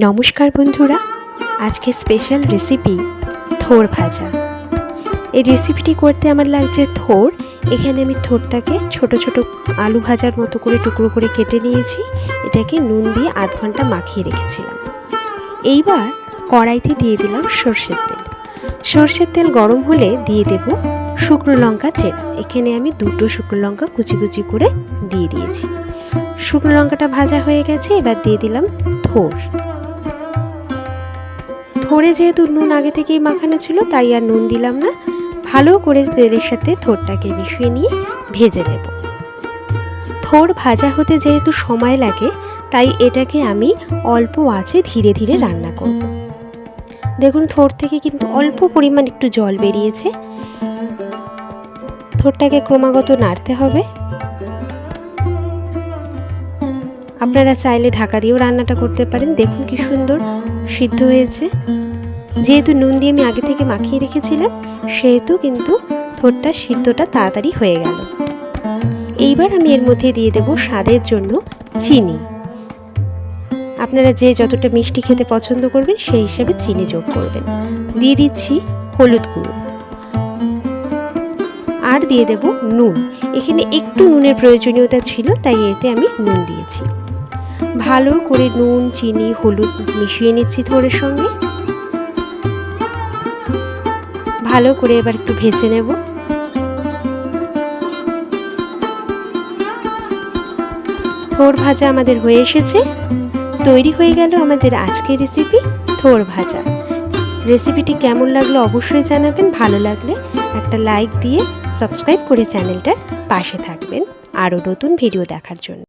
নমস্কার বন্ধুরা, আজকের স্পেশাল রেসিপি থোর ভাজা। এই রেসিপিটি করতে আমার লাগছে থোর। এখানে আমি থোরটাকে ছোট ছোট আলু ভাজার মতো করে টুকরো করে কেটে নিয়েছি। এটাকে নুন দিয়ে আধ ঘণ্টা মাখিয়ে রেখেছিলাম। এইবার কড়াইতে দিয়ে দিলাম সর্ষের তেল। সর্ষের তেল গরম হলে দিয়ে দেব শুকনো লঙ্কা চেরা। এখানে আমি দুটো শুকনো লঙ্কা কুচি কুচি করে দিয়ে দিয়েছি। শুকনো লঙ্কাটা ভাজা হয়ে গেছে, এবার দিয়ে দিলাম থোর। থোড়ে যেহেতু নুন আগে থেকেই মাখানো ছিল, তাই আর নুন দিলাম না। ভালো করে তেলের সাথে থোরটাকে মিশিয়ে নিয়ে ভেজে নেব। থোর ভাজা হতে যেহেতু সময় লাগে, তাই এটাকে আমি অল্প আঁচে ধীরে ধীরে রান্না করব। দেখুন, থোর থেকে কিন্তু অল্প পরিমাণ একটু জল বেরিয়েছে। থোরটাকে ক্রমাগত নাড়তে হবে। আপনারা চাইলে ঢাকা দিয়েও রান্নাটা করতে পারেন। দেখুন কি সুন্দর সিদ্ধ হয়েছে। যেহেতু নুন দিয়ে আমি আগে থেকে মাখিয়ে রেখেছিলাম, সেহেতু কিন্তু থোরটা, সিদ্ধটা তাড়াতাড়ি হয়ে গেল। এইবার আমি এর মধ্যে দিয়ে দেব স্বাদের জন্য চিনি। আপনারা যে যতটা মিষ্টি খেতে পছন্দ করবেন, সেই হিসাবে চিনি যোগ করবেন। দিয়ে দিচ্ছি হলুদ গুঁড়ো। আর দিয়ে দেব নুন। এখানে একটু নুনের প্রয়োজনীয়তা ছিল, তাই এতে আমি নুন দিয়েছি। ভালো করে নুন, চিনি, হলুদ মিশিয়ে নিচ্ছি থোড়ের সঙ্গে। ভালো করে এবার একটু ভেজে নেব। থোর ভাজা আমাদের হয়ে এসেছে। তৈরি হয়ে গেল আমাদের আজকের রেসিপি থোর ভাজা। রেসিপিটি কেমন লাগল অবশ্যই জানাবেন, ভালো লাগলে একটা লাইক দিয়ে সাবস্ক্রাইব করে চ্যানেলটার পাশে থাকবেন। আরও নতুন ভিডিও দেখার জন্য।